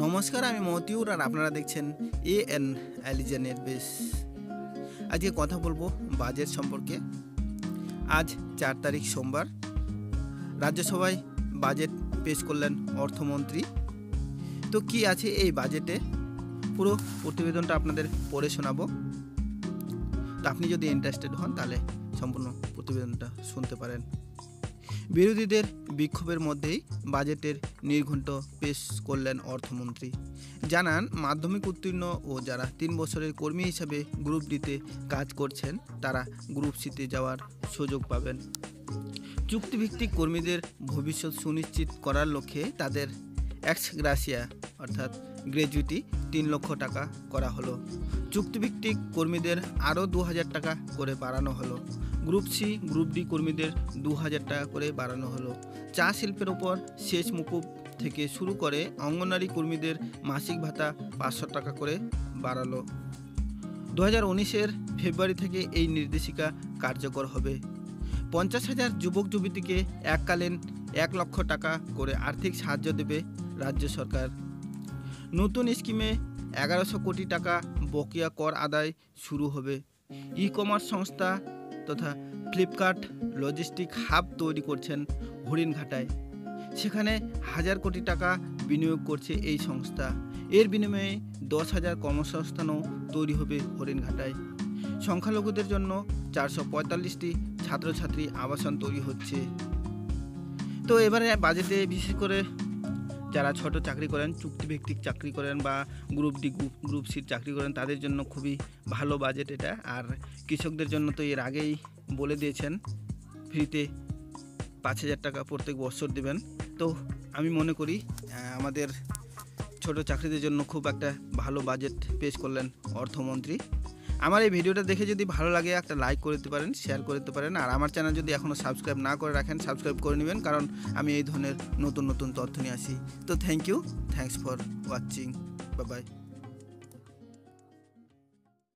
নমস্কার, আমি মতিউর আর আপনারা দেখছেন এ এন অ্যালিজেনের বেশ। আজকে কথা বলব বাজেট সম্পর্কে। আজ চার তারিখ সোমবার, রাজ্যসভায় বাজেট পেশ করলেন অর্থমন্ত্রী। তো কি আছে এই বাজেটে? পুরো প্রতিবেদনটা আপনাদের পড়ে শোনাবো। তো আপনি যদি ইন্টারেস্টেড হন, তাহলে সম্পূর্ণ প্রতিবেদনটা শুনতে পারেন। বিরোধীদের বিক্ষোভের মধ্যেই বাজেটের নির্ঘণ্ট পেশ করলেন অর্থমন্ত্রী। জানান, মাধ্যমিক উত্তীর্ণ ও যারা তিন বছরের কর্মী হিসাবে গ্রুপ ডিতে কাজ করছেন, তারা গ্রুপ সিতে যাওয়ার সুযোগ পাবেন। চুক্তিভিত্তিক কর্মীদের ভবিষ্যৎ সুনিশ্চিত করার লক্ষ্যে তাদের এক্স গ্রাসিয়া অর্থাৎ গ্র্যাজুইটি তিন লক্ষ টাকা করা হলো। চুক্তিভিত্তিক কর্মীদের আরও দু হাজার টাকা করে বাড়ানো হলো। গ্রুপ সি, গ্রুপ ডি কর্মীদের দু হাজার টাকা করে বাড়ানো হলো। চা শিল্পের ওপর শেষ মুকুব থেকে শুরু করে অঙ্গনারী কর্মীদের মাসিক ভাতা পাঁচশো টাকা করে বাড়ালো। দু হাজার উনিশের ফেব্রুয়ারি থেকে এই নির্দেশিকা কার্যকর হবে। পঞ্চাশ হাজার যুবক যুবতীকে এককালীন এক লক্ষ টাকা করে আর্থিক সাহায্য দেবে রাজ্য সরকার। নতুন স্কিমে এগারোশো কোটি টাকা বকেয়া কর আদায় শুরু হবে। ই কমার্স সংস্থা তথা ফ্লিপকার্ট লজিস্টিক হাব তৈরি করছেন হরিণঘাটায়। সেখানে হাজার কোটি টাকা বিনিয়োগ করছে এই সংস্থা। এর বিনিময়ে দশ হাজার কর্মসংস্থানও তৈরি হবে হরিণঘাটায়। সংখ্যালঘুদের জন্য চারশো পঁয়তাল্লিশটি ছাত্রছাত্রী আবাসন তৈরি হচ্ছে। তো এবারে বাজেটে বিশেষ করে যারা ছোট চাকরি করেন, চুক্তিভিত্তিক চাকরি করেন বা গ্রুপ ডি গ্রুপ গ্রুপ সির চাকরি করেন, তাদের জন্য খুবই ভালো বাজেট এটা। আর কৃষকদের জন্য তো এর আগেই বলে দিয়েছেন, ফ্রিতে পাঁচ হাজার টাকা প্রত্যেক বছর দেবেন। তো আমি মনে করি আমাদের ছোট চাকরিদের জন্য খুব একটা ভালো বাজেট পেশ করলেন অর্থমন্ত্রী। আমার এই ভিডিওটা দেখে যদি ভালো লাগে একটা লাইক করে দিতে পারেন শেয়ার করে দিতে পারেন। আর আমার চ্যানেল যদি এখনও সাবস্ক্রাইব না করে রাখেন সাবস্ক্রাইব করে নেবেন, কারণ আমি এই ধরনের নতুন নতুন তথ্য নিয়ে আসি। তো thank you thanks for watching bye